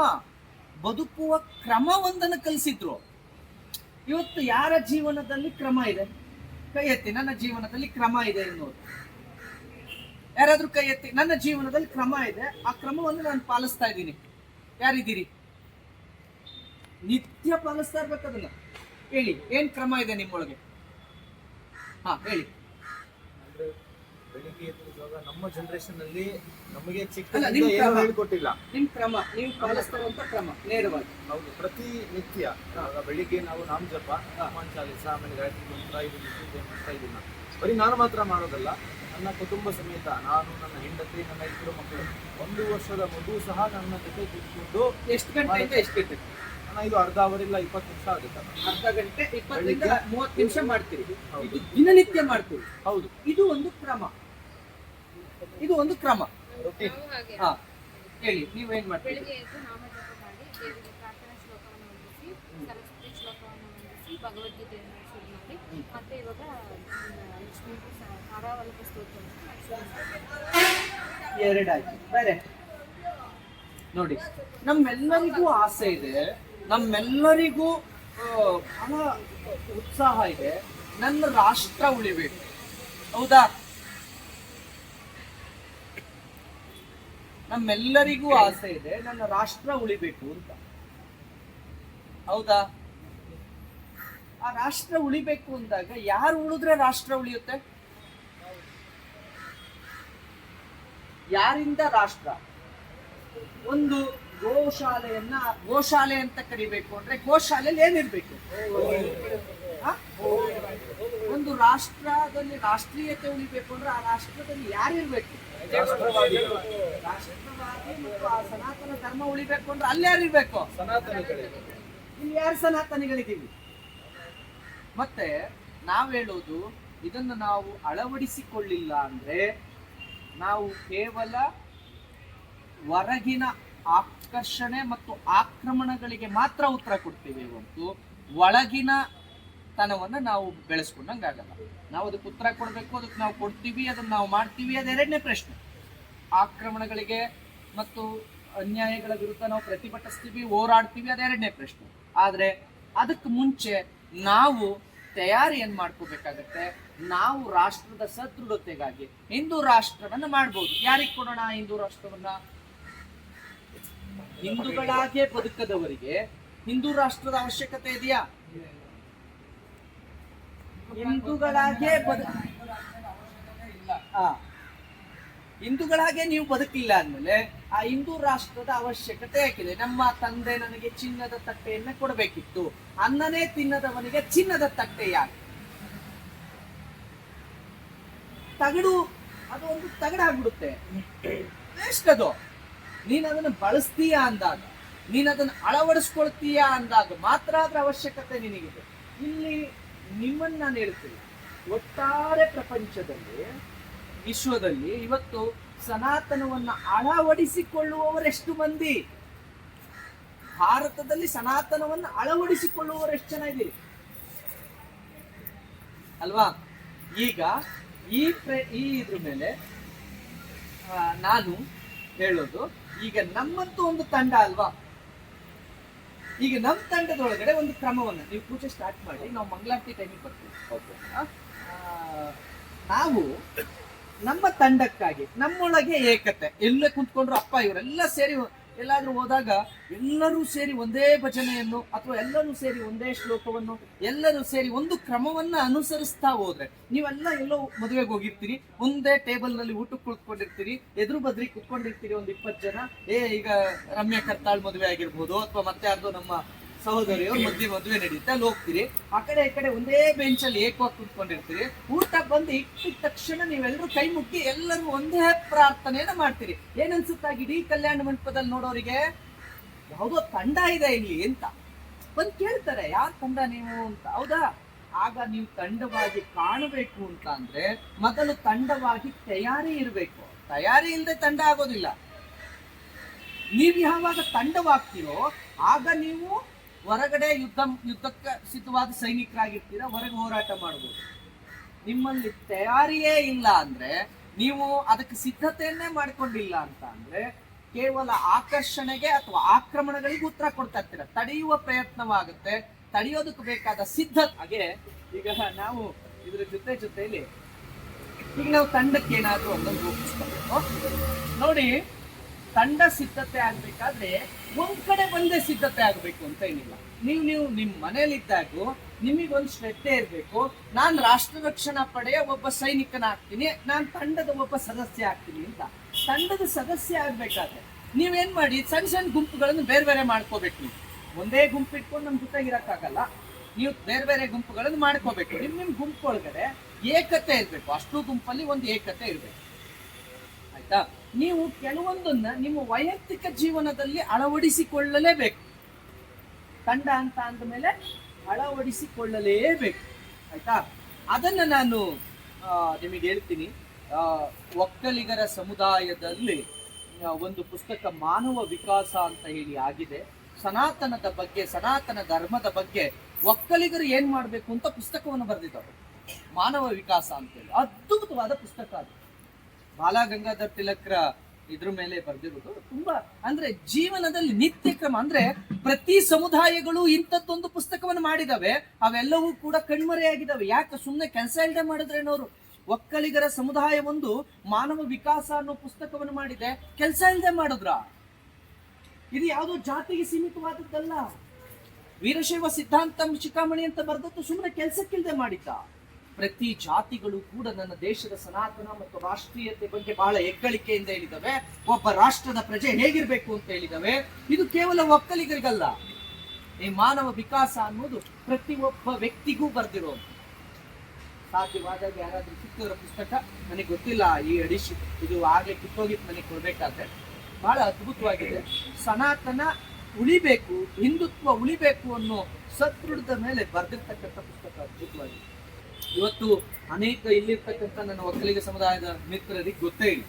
ಬದುಕುವ ಕ್ರಮ ಒಂದನ್ನು ಕಲಿಸಿದ್ರು. ಇವತ್ತು ಯಾರ ಜೀವನದಲ್ಲಿ ಕ್ರಮ ಇದೆ? ಕೈ ಎತ್ತಿ, ನನ್ನ ಜೀವನದಲ್ಲಿ ಕ್ರಮ ಇದೆ ಎನ್ನುವುದು. ಯಾರಾದ್ರೂ ಕೈ ಎತ್ತಿ, ನನ್ನ ಜೀವನದಲ್ಲಿ ಕ್ರಮ ಇದೆ, ಆ ಕ್ರಮವನ್ನು ನಾನು ಪಾಲಿಸ್ತಾ ಇದ್ದೀನಿ. ಯಾರಿದ್ದೀರಿ? ನಿತ್ಯ ಪಾಲಿಸ್ತಾ ಇರ್ಬೇಕು ಅದನ್ನ. ಹೇಳಿ, ಏನ್ ಕ್ರಮ ಇದೆ ನಿಮ್ಮೊಳಗೆ? ಹಾ, ಹೇಳಿ. ಬೆಳಿಗ್ಗೆ ಎದ್ದಿರುವಾಗ ನಮ್ಮ ಜನರೇಷನ್ ಅಲ್ಲಿ ನಮಗೆ ಚಿಕ್ಕ ಏನು. ಹೇಳ್ಕೊಟ್ಟಿಲ್ಲ. ನಿಮ್ ಕ್ರಮ ನೀವು ಪಾಲಿಸ್ತಾರಂತ ಕ್ರಮ ನೇರವಾಗಿ. ಹೌದು ಪ್ರತಿ ನಿತ್ಯ ಇವಾಗ ಬೆಳಿಗ್ಗೆ ನಾವು ನಾಮ ಜಪ ಹನುಮಾನ್ ಚಾಲಿಸ ಆಮೇಲೆ ಗಾಯತ್ರಿ ಮಂತ್ರ ಇದು ಬರಿ. ಬರೀ ನಾನು ಮಾತ್ರ ಮಾಡೋದಲ್ಲ ನನ್ನ ಕುಟುಂಬ ಸಮೇತ ನಾನು ನನ್ನ ಹೆಂಡತಿ ನನ್ನ ಇಬ್ಬರು ಮಕ್ಕಳು ಒಂದು ವರ್ಷದ ಮಗು ಸಹ ನನ್ನ ಜೊತೆ ಕೂತ್ಕೊಂಡು ಎಷ್ಟು ಗಂಟೆಯಿಂದ ಎಷ್ಟು ಗಂಟೆ? ನಾನು ಇದು ಅರ್ಧ ಅವರ್ ಇಲ್ಲ ಇಪ್ಪತ್ತು ನಿಮಿಷ ಆಗುತ್ತೆ ಅರ್ಧ ಗಂಟೆ ಇಪ್ಪತ್ತರಿಂದ ಮೂವತ್ತು ನಿಮಿಷ ಮಾಡ್ತೀರಿ. ಇದು ದಿನನಿತ್ಯ ಮಾಡ್ತೀರಿ. ಹೌದು. ಇದು ಒಂದು ಕ್ರಮ. ಇದು ಒಂದು ಕ್ರಮ. ರೊಟೀನ್ ಹಾ. ಹೇಳಿ ನೀವೇನ್ ಮಾಡ್ತೀರಿ? ಬೆಳಿಗ್ಗೆ ಎದ್ದು ನಾಮಜಪ ಮಾಡಿ ದೇವರಿಗೆ ಪ್ರಾರ್ಥನಾ ಶ್ಲೋಕವನ್ನು ಓದಿಸಿ ಸರಸ್ವತಿ ಶ್ಲೋಕವನ್ನು ಓದಿಸಿ ಭಗವದ್ಗೀತೆಯನ್ನು ಶುರು ಮಾಡಿ ಮತ್ತೆ ಇವಾಗ ಲಕ್ಷ್ಮೀ ಸ್ತೋತ್ರವನ್ನು ಎರಡಾಯ್ತು ಬೇರೆ? ನೋಡಿ ನಮ್ಮೆಲ್ಲರಿಗೂ ಆಸೆ ಇದೆ. ನಮ್ಮೆಲ್ಲರಿಗೂ ಬಹಳ ಉತ್ಸಾಹ ಇದೆ. ನನ್ನ ರಾಷ್ಟ್ರ ಉಳಿಬೇಕು. ಹೌದಾ? ನಮ್ಮೆಲ್ಲರಿಗೂ ಆಸೆ ಇದೆ, ನನ್ನ ರಾಷ್ಟ್ರ ಉಳಿಬೇಕು ಅಂತ. ಹೌದಾ? ಆ ರಾಷ್ಟ್ರ ಉಳಿಬೇಕು ಅಂದಾಗ ಯಾರು ಉಳಿದ್ರೆ ರಾಷ್ಟ್ರ ಉಳಿಯುತ್ತೆ? ಯಾರಿಂದ ರಾಷ್ಟ್ರ? ಒಂದು ಗೋಶಾಲೆಯನ್ನ ಗೋಶಾಲೆ ಅಂತ ಕರಿಬೇಕು ಅಂದ್ರೆ ಗೋಶಾಲೆಯಲ್ಲಿ ಏನಿರ್ಬೇಕು? ಒಂದು ರಾಷ್ಟ್ರದಲ್ಲಿ ರಾಷ್ಟ್ರೀಯತೆ ಉಳಿಬೇಕು ಅಂದ್ರೆ ಆ ರಾಷ್ಟ್ರದಲ್ಲಿ ಯಾರಿರ್ಬೇಕು ರಾಷ್ಟ್ರವಾದಿ. ರಾಷ್ಟ್ರವಾದಿ ಮತ್ತು ಆ ಸನಾತನ ಧರ್ಮ ಉಳಿಬೇಕು ಅಂದ್ರೆ ಅಲ್ಲಿ ಯಾರಿರ್ಬೇಕು ಇಲ್ಲಿ ಯಾರು ಸನಾತನಿಗಳಿದ್ದೀವಿ? ಮತ್ತೆ ನಾವು ಹೇಳೋದು ಇದನ್ನು ನಾವು ಅಳವಡಿಸಿಕೊಳ್ಳಿಲ್ಲ ಅಂದ್ರೆ ನಾವು ಕೇವಲ ಹೊರಗಿನ ಆಕರ್ಷಣೆ ಮತ್ತು ಆಕ್ರಮಣಗಳಿಗೆ ಮಾತ್ರ ಉತ್ತರ ಕೊಡ್ತೀವಿ ಒಂದು ಒಳಗಿನ ತನವನ್ನ ನಾವು ಬೆಳೆಸ್ಕೊಂಡಂಗಾಗಲ್ಲ ನಾವು ಅದಕ್ಕೆ ಉತ್ತರ ಕೊಡಬೇಕು, ಅದಕ್ಕೆ ನಾವು ಕೊಡ್ತೀವಿ, ಅದನ್ನ ನಾವು ಮಾಡ್ತೀವಿ, ಅದು ಎರಡನೇ ಪ್ರಶ್ನೆ. ಆಕ್ರಮಣಗಳಿಗೆ ಮತ್ತು ಅನ್ಯಾಯಗಳ ವಿರುದ್ಧ ನಾವು ಪ್ರತಿಭಟಿಸ್ತೀವಿ, ಹೋರಾಡ್ತೀವಿ, ಅದು ಎರಡನೇ ಪ್ರಶ್ನೆ. ಆದರೆ ಅದಕ್ಕೆ ಮುಂಚೆ ನಾವು ತಯಾರಿ ಏನ್ ಮಾಡ್ಕೋಬೇಕಾಗತ್ತೆ? ನಾವು ರಾಷ್ಟ್ರದ ಸದೃಢತೆಗಾಗಿ ಹಿಂದೂ ರಾಷ್ಟ್ರವನ್ನು ಮಾಡ್ಬೋದು. ಯಾರಿಗೆ ಕೊಡೋಣ ಹಿಂದೂ ರಾಷ್ಟ್ರವನ್ನ? ಹಿಂದೂಗಳಾಗೆ ಬದುಕದವರಿಗೆ ಹಿಂದೂ ರಾಷ್ಟ್ರದ ಅವಶ್ಯಕತೆ ಇದೆಯಾ? ಹಿಂದೂಗಳಾಗೆ ಬದು ಹಿಂದೂಗಳಾಗೆ ನೀವು ಬದುಕಿಲ್ಲ ಅಂದ್ಮೇಲೆ ಆ ಹಿಂದೂ ರಾಷ್ಟ್ರದ ಅವಶ್ಯಕತೆ ಯಾಕಿದೆ? ನಮ್ಮ ತಂದೆ ನನಗೆ ಚಿನ್ನದ ತಟ್ಟೆಯನ್ನ ಕೊಡಬೇಕಿತ್ತು. ಅನ್ನನೇ ತಿನ್ನದವನಿಗೆ ಚಿನ್ನದ ತಟ್ಟೆ ಯಾಕೆ? ತಗಡು ಅದು ಒಂದು ತಗಡಾಗ್ಬಿಡುತ್ತೆ. ವೇಸ್ಟ್ ಅದು. ನೀನ್ ಅದನ್ನು ಬಳಸ್ತೀಯಾ ಅಂದಾಗ, ನೀನ್ ಅದನ್ನು ಅಳವಡಿಸ್ಕೊಳ್ತೀಯಾ ಅಂದಾಗ ಮಾತ್ರ ಅದ್ರ ಅವಶ್ಯಕತೆ ನಿನಗಿದೆ. ಇಲ್ಲಿ ನಿಮ್ಮನ್ನ ನಾನು ಹೇಳ್ತೀನಿ. ಒಟ್ಟಾರೆ ಪ್ರಪಂಚದಲ್ಲಿ, ವಿಶ್ವದಲ್ಲಿ ಇವತ್ತು ಸನಾತನವನ್ನ ಅಳವಡಿಸಿಕೊಳ್ಳುವವರೆಷ್ಟು ಮಂದಿ? ಭಾರತದಲ್ಲಿ ಸನಾತನವನ್ನ ಅಳವಡಿಸಿಕೊಳ್ಳುವವರೆಷ್ಟು ಜನ ಇದ್ದೀರಿ? ಅಲ್ವಾ? ಈಗ ಈ ಪ್ರ- ಈ ಇದ್ರ ಮೇಲೆ ನಾನು ಹೇಳೋದು, ಈಗ ನಮ್ಮಂತೂ ಒಂದು ತಂಡ ಅಲ್ವಾ? ಈಗ ನಮ್ಮ ತಂಡದೊಳಗಡೆ ಒಂದು ಕ್ರಮವನ್ನ ನೀವು ಪೂಜೆ ಸ್ಟಾರ್ಟ್ ಮಾಡಿ ನಾವು ಮಂಗಳಾರತಿ ಟೈಮಿಗೆ ಬರ್ತೀವಿ. ನಾವು ನಮ್ಮ ತಂಡಕ್ಕಾಗಿ ನಮ್ಮೊಳಗೆ ಏಕತೆ ಎಲ್ಲೇ ಕುತ್ಕೊಂಡ್ರು ಅಪ್ಪ ಇವರೆಲ್ಲ ಸೇರಿ ಎಲ್ಲಾದ್ರೂ ಹೋದಾಗ ಎಲ್ಲರೂ ಸೇರಿ ಒಂದೇ ಭಜನೆಯನ್ನು ಅಥವಾ ಎಲ್ಲರೂ ಸೇರಿ ಒಂದೇ ಶ್ಲೋಕವನ್ನು, ಎಲ್ಲರೂ ಸೇರಿ ಒಂದು ಕ್ರಮವನ್ನ ಅನುಸರಿಸ್ತಾ ಹೋದ್ರೆ ನೀವೆಲ್ಲ ಎಲ್ಲೋ ಮದುವೆಗೆ ಹೋಗಿರ್ತೀರಿ, ಒಂದೇ ಟೇಬಲ್ನಲ್ಲಿ ಊಟಕ್ಕೆ ಕುಳಿತುಕೊಂಡಿರ್ತೀರಿ ಎದುರು ಬದ್ರಿ ಕುತ್ಕೊಂಡಿರ್ತೀರಿ ಒಂದು ಇಪ್ಪತ್ತು ಜನ, ಏ ಈಗ ರಮ್ಯಾ ಕರ್ತಾಳ್ ಮದುವೆ ಆಗಿರ್ಬೋದು ಅಥವಾ ಮತ್ತೆ ಯಾರ್ದೋ ನಮ್ಮ ಸಹೋದರಿಯವ್ರ ಮದ್ವೆ, ಮದುವೆ ನಡೀತಾ ಅಲ್ಲಿ ಹೋಗ್ತೀರಿ. ಆ ಕಡೆ, ಈ ಕಡೆ ಒಂದೇ ಬೆಂಚಲ್ಲಿ ಏಕವಾಗಿ ಕುತ್ಕೊಂಡಿರ್ತೀರಿ. ಊಟ ಬಂದು ಇಟ್ಟಿದ ತಕ್ಷಣ ನೀವೆಲ್ಲರೂ ಕೈ ಮುಗ್ಗಿ ಎಲ್ಲರೂ ಒಂದೇ ಪ್ರಾರ್ಥನೆಯನ್ನ ಮಾಡ್ತೀರಿ. ಏನನ್ಸುತ್ತಾ ಇಡೀ ಕಲ್ಯಾಣ ಮಂಟಪದಲ್ಲಿ ನೋಡೋರಿಗೆ? ಯಾವುದೋ ತಂಡ ಇದೆ ಇಲ್ಲಿ ಅಂತ. ಬಂದು ಕೇಳ್ತಾರೆ, ಯಾರ್ ತಂಡ ನೀವು? ಅಂತ. ಹೌದಾ? ಆಗ ನೀವು ತಂಡವಾಗಿ ಕಾಣಬೇಕು ಅಂತ ಅಂದ್ರೆ ಮೊದಲು ತಂಡವಾಗಿ ತಯಾರಿ ಇರಬೇಕು. ತಯಾರಿ ಇಲ್ಲದೆ ತಂಡ ಆಗೋದಿಲ್ಲ. ನೀವು ಯಾವಾಗ ತಂಡವಾಗ್ತೀರೋ, ಆಗ ನೀವು ಹೊರಗಡೆ ಯುದ್ಧ, ಯುದ್ಧಕ್ಕೆ ಸಿದ್ಧವಾದ ಸೈನಿಕರಾಗಿರ್ತೀರ, ಹೊರಗೆ ಹೋರಾಟ ಮಾಡ್ಬೋದು. ನಿಮ್ಮಲ್ಲಿ ತಯಾರಿಯೇ ಇಲ್ಲ ಅಂದ್ರೆ, ನೀವು ಅದಕ್ಕೆ ಸಿದ್ಧತೆಯನ್ನೇ ಮಾಡಿಕೊಂಡಿಲ್ಲ ಅಂತ ಅಂದ್ರೆ, ಕೇವಲ ಆಕರ್ಷಣೆಗೆ ಅಥವಾ ಆಕ್ರಮಣಗಳಿಗೆ ಉತ್ತರ ಕೊಡ್ತಾ ಇರ್ತೀರ. ತಡೆಯುವ ಪ್ರಯತ್ನವಾಗುತ್ತೆ, ತಡೆಯೋದಕ್ಕೆ ಬೇಕಾದ ಸಿದ್ಧತೆ ಹಾಗೆ ಈಗ ನಾವು ಇದ್ರ ಜೊತೆ ಜೊತೆಯಲ್ಲಿ, ಈಗ ನಾವು ತಂಡಕ್ಕೆ ಏನಾದರೂ ಒಂದೊಂದು ರೂಪಿಸ್ಕೋಬೇಕು. ನೋಡಿ ತಂಡ ಸಿದ್ಧತೆ ಆಗಬೇಕಾದ್ರೆ ಒಂದ್ ಕಡೆ ಒಂದೇ ಸಿದ್ಧತೆ ಆಗಬೇಕು ಅಂತ ಏನಿಲ್ಲ. ನೀವು ನೀವು ನಿಮ್ ಮನೇಲಿದ್ದಾಗೂ ನಿಮಗೊಂದು ಶ್ರದ್ಧೆ ಇರಬೇಕು. ನಾನು ರಾಷ್ಟ್ರ ರಕ್ಷಣಾ ಪಡೆಯ ಒಬ್ಬ ಸೈನಿಕನಾಗ್ತೀನಿ, ನಾನು ತಂಡದ ಒಬ್ಬ ಸದಸ್ಯ ಆಗ್ತೀನಿ ಅಂತ. ತಂಡದ ಸದಸ್ಯ ಆಗ್ಬೇಕಾದ್ರೆ ನೀವೇನ್ ಮಾಡಿ ಸಣ್ಣ ಸಣ್ಣ ಗುಂಪುಗಳನ್ನು ಬೇರೆ ಬೇರೆ ಮಾಡ್ಕೋಬೇಕು ನೀವು. ಒಂದೇ ಗುಂಪು ಇಟ್ಕೊಂಡು ನಮ್ಮ ಜೊತೆಗೆ ಇರೋಕ್ಕಾಗಲ್ಲ. ನೀವು ಬೇರೆ ಬೇರೆ ಗುಂಪುಗಳನ್ನು ಮಾಡ್ಕೋಬೇಕು. ನಿಮ್ ನಿಮ್ ಗುಂಪು ಒಳಗಡೆ ಏಕತೆ ಇರಬೇಕು. ಅಷ್ಟು ಗುಂಪಲ್ಲಿ ಒಂದು ಏಕತೆ ಇರಬೇಕು. ಆಯ್ತಾ? ನೀವು ಕೆಲವೊಂದನ್ನ ನಿಮ್ಮ ವೈಯಕ್ತಿಕ ಜೀವನದಲ್ಲಿ ಅಳವಡಿಸಿಕೊಳ್ಳಲೇಬೇಕು. ತಂಡ ಅಂತ ಅಂದಮೇಲೆ ಅಳವಡಿಸಿಕೊಳ್ಳಲೇಬೇಕು. ಆಯ್ತಾ? ಅದನ್ನ ನಾನು ನಿಮಗೆ ಹೇಳ್ತೀನಿ. ಒಕ್ಕಲಿಗರ ಸಮುದಾಯದಲ್ಲಿ ಒಂದು ಪುಸ್ತಕ ಮಾನವ ವಿಕಾಸ ಅಂತ ಹೇಳಿ ಆಗಿದೆ. ಸನಾತನದ ಬಗ್ಗೆ, ಸನಾತನ ಧರ್ಮದ ಬಗ್ಗೆ ಒಕ್ಕಲಿಗರು ಏನ್ ಮಾಡಬೇಕು ಅಂತ ಪುಸ್ತಕವನ್ನು ಬರೆದಿದ್ದಾರೆ ಮಾನವ ವಿಕಾಸ ಅಂತೇಳಿ ಅದ್ಭುತವಾದ ಪುಸ್ತಕ ಅದು. ಬಾಲ ಗಂಗಾಧರ್ ತಿಲಕ್ರ ಇದ್ರ ಮೇಲೆ ಬರ್ದಿರೋದು. ತುಂಬಾ ಅಂದ್ರೆ ಜೀವನದಲ್ಲಿ ನಿತ್ಯ ಕ್ರಮ ಅಂದ್ರೆ ಪ್ರತಿ ಸಮುದಾಯಗಳು ಇಂಥದ್ದೊಂದು ಪುಸ್ತಕವನ್ನು ಮಾಡಿದಾವೆ. ಅವೆಲ್ಲವೂ ಕೂಡ ಕಣ್ಮರೆಯಾಗಿದ್ದಾವೆ ಯಾಕೆ ಸುಮ್ಮನೆ ಕೆಲಸ ಇಲ್ಲದೆ ಮಾಡಿದ್ರೇನೋರು ಒಕ್ಕಲಿಗರ ಸಮುದಾಯ ಒಂದು ಮಾನವ ವಿಕಾಸ ಅನ್ನೋ ಪುಸ್ತಕವನ್ನು ಮಾಡಿದೆ. ಕೆಲಸ ಇಲ್ಲದೆ ಮಾಡಿದ್ರ? ಇದು ಯಾವುದೋ ಜಾತಿಗೆ ಸೀಮಿತವಾದದ್ದಲ್ಲ. ವೀರಶೈವ ಸಿದ್ಧಾಂತ ಶಿಖಾಮಣಿ ಅಂತ ಬರೆದದ್ದು ಸುಮ್ಮನೆ ಕೆಲಸಕ್ಕಿಲ್ಲದೆ ಮಾಡಿದ್ದ? ಪ್ರತಿ ಜಾತಿಗಳು ಕೂಡ ನನ್ನ ದೇಶದ ಸನಾತನ ಮತ್ತು ರಾಷ್ಟ್ರೀಯತೆ ಬಗ್ಗೆ ಬಹಳ ಹೆಗ್ಗಳಿಕೆಯಿಂದ ಹೇಳಿದವೆ. ಒಬ್ಬ ರಾಷ್ಟ್ರದ ಪ್ರಜೆ ಹೇಗಿರ್ಬೇಕು ಅಂತ ಹೇಳಿದವೆ. ಇದು ಕೇವಲ ಒಕ್ಕಲಿಗರಿಗಲ್ಲ. ಈ ಮಾನವ ವಿಕಾಸ ಅನ್ನೋದು ಪ್ರತಿ ಒಬ್ಬ ವ್ಯಕ್ತಿಗೂ ಬರ್ದಿರೋದು. ಸಾಧ್ಯವಾದಾಗ ಯಾರಾದ್ರೂ ಸಿಕ್ಕಿರೋ ಪುಸ್ತಕ? ನನಗೆ ಗೊತ್ತಿಲ್ಲ. ಈ ಅಡಿಷನ್ ಇದು ಆಗ್ಲೇ ಕಿತ್ತೋಗಿತ್ತು, ನನಗೆ ಕೊಡ್ಬೇಕಾದ್ರೆ. ಬಹಳ ಅದ್ಭುತವಾಗಿದೆ. ಸನಾತನ ಉಳಿಬೇಕು, ಹಿಂದುತ್ವ ಉಳಿಬೇಕು ಅನ್ನೋ ಸದೃಢದ ಮೇಲೆ ಬರೆದಿರ್ತಕ್ಕಂಥ ಪುಸ್ತಕ ಅದ್ಭುತವಾಗಿದೆ. ಇವತ್ತು ಅನೇಕ ಇಲ್ಲಿರ್ತಕ್ಕಂಥ ನನ್ನ ಒಕ್ಕಲಿಗ ಸಮುದಾಯದ ಮಿತ್ರರಿಗೆ ಗೊತ್ತೇ ಇಲ್ಲ.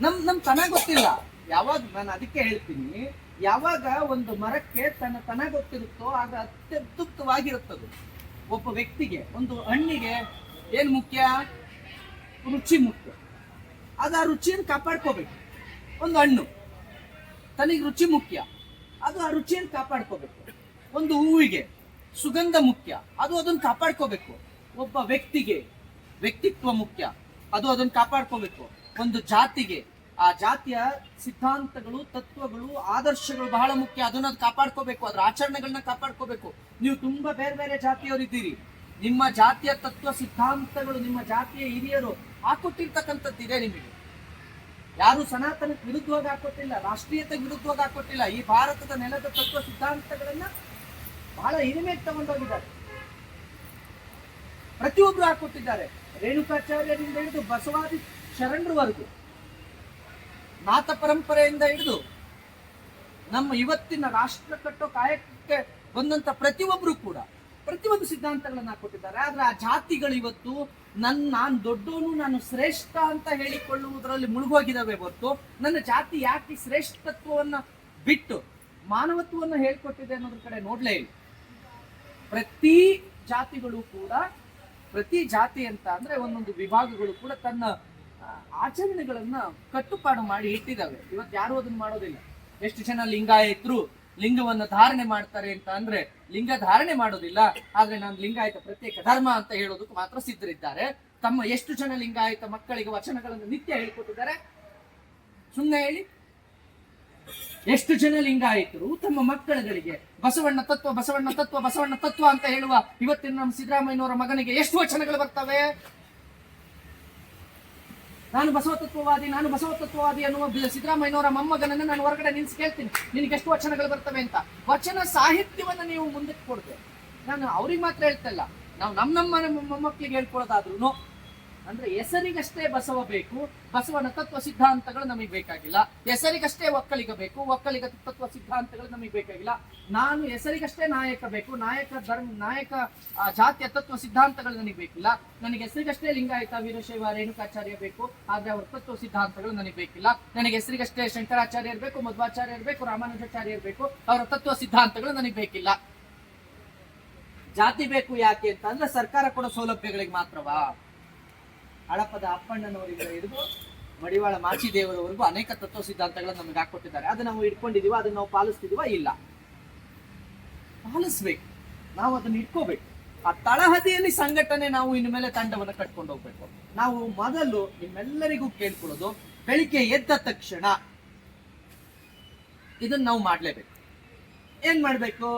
ನಮ್ ನಮ್ ತನ ಗೊತ್ತಿಲ್ಲ. ಯಾವಾಗ ನಾನು ಅದಕ್ಕೆ ಹೇಳ್ತೀನಿ, ಯಾವಾಗ ಒಂದು ಮರಕ್ಕೆ ತನ್ನ ತನ ಗೊತ್ತಿರುತ್ತೋ ಆಗ ಅತ್ಯದ್ಭುತವಾಗಿರುತ್ತದು. ಒಬ್ಬ ವ್ಯಕ್ತಿಗೆ, ಒಂದು ಹಣ್ಣಿಗೆ ಏನ್ ಮುಖ್ಯ? ರುಚಿ ಮುಖ್ಯ. ಅದು ಆ ರುಚಿಯನ್ನು ಕಾಪಾಡ್ಕೋಬೇಕು. ಒಂದು ಹಣ್ಣು, ತನಗೆ ರುಚಿ ಮುಖ್ಯ. ಅದು ಆ ರುಚಿಯನ್ನು ಕಾಪಾಡ್ಕೋಬೇಕು. ಒಂದು ಹೂವಿಗೆ ಸುಗಂಧ ಮುಖ್ಯ. ಅದು ಅದನ್ನು ಕಾಪಾಡ್ಕೋಬೇಕು. ಒಬ್ಬ ವ್ಯಕ್ತಿಗೆ ವ್ಯಕ್ತಿತ್ವ ಮುಖ್ಯ. ಅದು ಅದನ್ನು ಕಾಪಾಡ್ಕೋಬೇಕು. ಒಂದು ಜಾತಿಗೆ. ಆ ಜಾತಿಯ ಸಿದ್ಧಾಂತಗಳು, ತತ್ವಗಳು, ಆದರ್ಶಗಳು ಬಹಳ ಮುಖ್ಯ. ಅದನ್ನ ಅದು ಕಾಪಾಡ್ಕೋಬೇಕು. ಅದ್ರ ಆಚರಣೆಗಳನ್ನ ಕಾಪಾಡ್ಕೋಬೇಕು. ನೀವು ತುಂಬಾ ಬೇರೆ ಬೇರೆ ಜಾತಿಯವರಿದ್ದೀರಿ. ನಿಮ್ಮ ಜಾತಿಯ ತತ್ವ, ಸಿದ್ಧಾಂತಗಳು, ನಿಮ್ಮ ಜಾತಿಯ ಹಿರಿಯರು ಹಾಕೊಟ್ಟಿರ್ತಕ್ಕಂಥದ್ದಿದೆ ನಿಮಗೆ. ಯಾರು ಸನಾತನಕ್ಕೆ ವಿರುದ್ಧವಾಗಿ ಹಾಕೊಟ್ಟಿಲ್ಲ, ರಾಷ್ಟ್ರೀಯತೆಗೆ ವಿರುದ್ಧವಾಗಿ ಹಾಕೊಟ್ಟಿಲ್ಲ. ಈ ಭಾರತದ ನೆಲದ ತತ್ವ, ಸಿದ್ಧಾಂತಗಳನ್ನ ಬಹಳ ಹಿರಿಮೆಗೆ ತಗೊಂಡೋಗಿದ್ದಾರೆ. ಪ್ರತಿಯೊಬ್ರು ಹಾಕುತ್ತಿದ್ದಾರೆ ರೇಣುಕಾಚಾರ್ಯರಿಂದ ಹಿಡಿದು ಬಸವಾದಿ ಶರಣರವರೆಗೂ ನಾಥ ಪರಂಪರೆಯಿಂದ ಹಿಡಿದು ನಮ್ಮ ಇವತ್ತಿನ ರಾಷ್ಟ್ರ ಕಟ್ಟೋ ಕಾಯಕಕ್ಕೆ ಬಂದಂತ ಪ್ರತಿಯೊಬ್ಬರು ಕೂಡ ಪ್ರತಿಯೊಂದು ಸಿದ್ಧಾಂತಗಳನ್ನ ಹಾಕೊಟ್ಟಿದ್ದಾರೆ. ಆದ್ರೆ ಆ ಜಾತಿಗಳು ಇವತ್ತು ನನ್ನ ನಾನ್ ದೊಡ್ಡವನು ನಾನು ಶ್ರೇಷ್ಠ ಅಂತ ಹೇಳಿಕೊಳ್ಳುವುದರಲ್ಲಿ ಮುಳುಗೋಗಿದಾವೆ ಹೊರತು ನನ್ನ ಜಾತಿ ಯಾಕೆ ಶ್ರೇಷ್ಠತ್ವವನ್ನ ಬಿಟ್ಟು ಮಾನವತ್ವವನ್ನು ಹೇಳ್ಕೊಟ್ಟಿದೆ ಅನ್ನೋದ್ರ ಕಡೆ ನೋಡ್ಲೇ ಇಲ್ಲ. ಪ್ರತಿ ಜಾತಿಗಳು ಕೂಡ, ಪ್ರತಿ ಜಾತಿ ಅಂತ ಅಂದ್ರೆ ಒಂದೊಂದು ವಿಭಾಗಗಳು ಕೂಡ ತನ್ನ ಆಚರಣೆಗಳನ್ನ ಕಟ್ಟುಪಾಡು ಮಾಡಿ ಇಟ್ಟಿದ್ದಾವೆ. ಇವತ್ತು ಯಾರು ಅದನ್ನ ಮಾಡೋದಿಲ್ಲ. ಎಷ್ಟು ಜನ ಲಿಂಗಾಯತರು ಲಿಂಗವನ್ನು ಧಾರಣೆ ಮಾಡ್ತಾರೆ ಅಂತ ಅಂದ್ರೆ ಲಿಂಗ ಧಾರಣೆ ಮಾಡೋದಿಲ್ಲ. ಆದ್ರೆ ನಾನು ಲಿಂಗಾಯತ ಪ್ರತ್ಯೇಕ ಧರ್ಮ ಅಂತ ಹೇಳೋದಕ್ಕೆ ಮಾತ್ರ ಸಿದ್ಧರಿದ್ದಾರೆ. ತಮ್ಮ ಎಷ್ಟು ಜನ ಲಿಂಗಾಯತ ಮಕ್ಕಳಿಗೆ ವಚನಗಳನ್ನು ನಿತ್ಯ ಹೇಳ್ಕೊಟ್ಟಿದ್ದಾರೆ? ಸುಮ್ಮನೆ ಹೇಳಿ. ಎಷ್ಟು ಜನ ಲಿಂಗಾಯಿತರು ತಮ್ಮ ಮಕ್ಕಳುಗಳಿಗೆ ಬಸವಣ್ಣ ತತ್ವ ಬಸವಣ್ಣ ತತ್ವ ಬಸವಣ್ಣ ತತ್ವ ಅಂತ ಹೇಳುವ ಇವತ್ತಿನ ನಮ್ಮ ಸಿದ್ದರಾಮಯ್ಯನವರ ಮಗನಿಗೆ ಎಷ್ಟು ವಚನಗಳು ಬರ್ತವೆ? ನಾನು ಬಸವ ತತ್ವವಾದಿ ನಾನು ಬಸವ ತತ್ವವಾದಿ ಅನ್ನುವ ಸಿದ್ದರಾಮಯ್ಯನವರ ಮೊಮ್ಮಗನನ್ನು ನಾನು ಹೊರಗಡೆ ನಿಲ್ಸಿ ಕೇಳ್ತೀನಿ. ನಿನಗೆ ಎಷ್ಟು ವಚನಗಳು ಬರ್ತವೆ ಅಂತ. ವಚನ ಸಾಹಿತ್ಯವನ್ನ ನೀವು ಮುಂದಕ್ಕೆ ಕೊಡ್ತೇವೆ ನಾನು ಅವ್ರಿಗೆ ಮಾತ್ರ ಹೇಳ್ತಾ ಇಲ್ಲ. ನಾವು ನಮ್ಮ ನಮ್ಮ ಮೊಮ್ಮಕ್ಕಳಿಗೆ ಹೇಳ್ಕೊಳ್ಳೋದಾದ್ರೂ ಅಂದ್ರೆ ಹೆಸರಿಗಷ್ಟೇ ಬಸವ ಬೇಕು, ಬಸವನ ತತ್ವ ಸಿದ್ಧಾಂತಗಳು ನಮಗೆ ಬೇಕಾಗಿಲ್ಲ. ಹೆಸರಿಗಷ್ಟೇ ಒಕ್ಕಲಿಗ ಬೇಕು, ಒಕ್ಕಲಿಗ ತತ್ವ ಸಿದ್ಧಾಂತಗಳು ನಮಗೆ ಬೇಕಾಗಿಲ್ಲ. ನಾನು ಹೆಸರಿಗಷ್ಟೇ ನಾಯಕ ಬೇಕು, ನಾಯಕ ಧರ್ಮ, ನಾಯಕ ಜಾತಿಯ ತತ್ವ ಸಿದ್ಧಾಂತಗಳು ನನಗೆ ಬೇಕಿಲ್ಲ. ನನಗೆ ಹೆಸರಿಗಷ್ಟೇ ಲಿಂಗಾಯತ, ವೀರಶೈವ, ರೇಣುಕಾಚಾರ್ಯ ಬೇಕು, ಆದ್ರೆ ಅವರ ತತ್ವ ಸಿದ್ಧಾಂತಗಳು ನನಗೆ ಬೇಕಿಲ್ಲ. ನನಗೆ ಹೆಸರಿಗಷ್ಟೇ ಶಂಕರಾಚಾರ್ಯ ಇರಬೇಕು ಮಧ್ವಾಚಾರ್ಯ ಇರಬೇಕು ರಾಮಾನುಜಾಚಾರ್ಯ ಇರಬೇಕು ಅವರ ತತ್ವ ಸಿದ್ಧಾಂತಗಳು ನನಗೆ ಬೇಕಿಲ್ಲ. ಜಾತಿ ಬೇಕು ಯಾಕೆ ಅಂತ ಅಂದ್ರೆ ಸರ್ಕಾರ ಕೊಡೋ ಸೌಲಭ್ಯಗಳಿಗೆ ಮಾತ್ರವಾ? ಹಳಪದ ಅಪ್ಪಣ್ಣನವರಿಂದ ಹಿಡಿದು ಮಡಿವಾಳ ಮಾಚಿದೇವರವರೆಗೂ ಅನೇಕ ತತ್ವ ಸಿದ್ಧಾಂತಗಳನ್ನು ನಮಗೆ ಹಾಕೊಟ್ಟಿದ್ದಾರೆ ಅದನ್ನು ನಾವು ಇಟ್ಕೊಂಡಿದೀವ ಅದನ್ನ ನಾವು ಪಾಲಿಸ್ತಿದೀವ ಇಲ್ಲ. ಪಾಲಿಸ್ಬೇಕು. ನಾವು ಅದನ್ನು ಇಟ್ಕೋಬೇಕು. ಆ ತಳಹದಿಯಲ್ಲಿ ಸಂಘಟನೆ ನಾವು ಇನ್ನು ಮೇಲೆ ತಂಡವನ್ನು ಕಟ್ಕೊಂಡು ಹೋಗ್ಬೇಕು. ನಾವು ಮೊದಲು ನಿಮ್ಮೆಲ್ಲರಿಗೂ ಕೇಳ್ಕೊಳ್ಳೋದು, ಬೆಳಿಗ್ಗೆ ಎದ್ದ ತಕ್ಷಣ ಇದನ್ನ ನಾವು ಮಾಡ್ಲೇಬೇಕು. ಏನ್ ಮಾಡ್ಬೇಕು?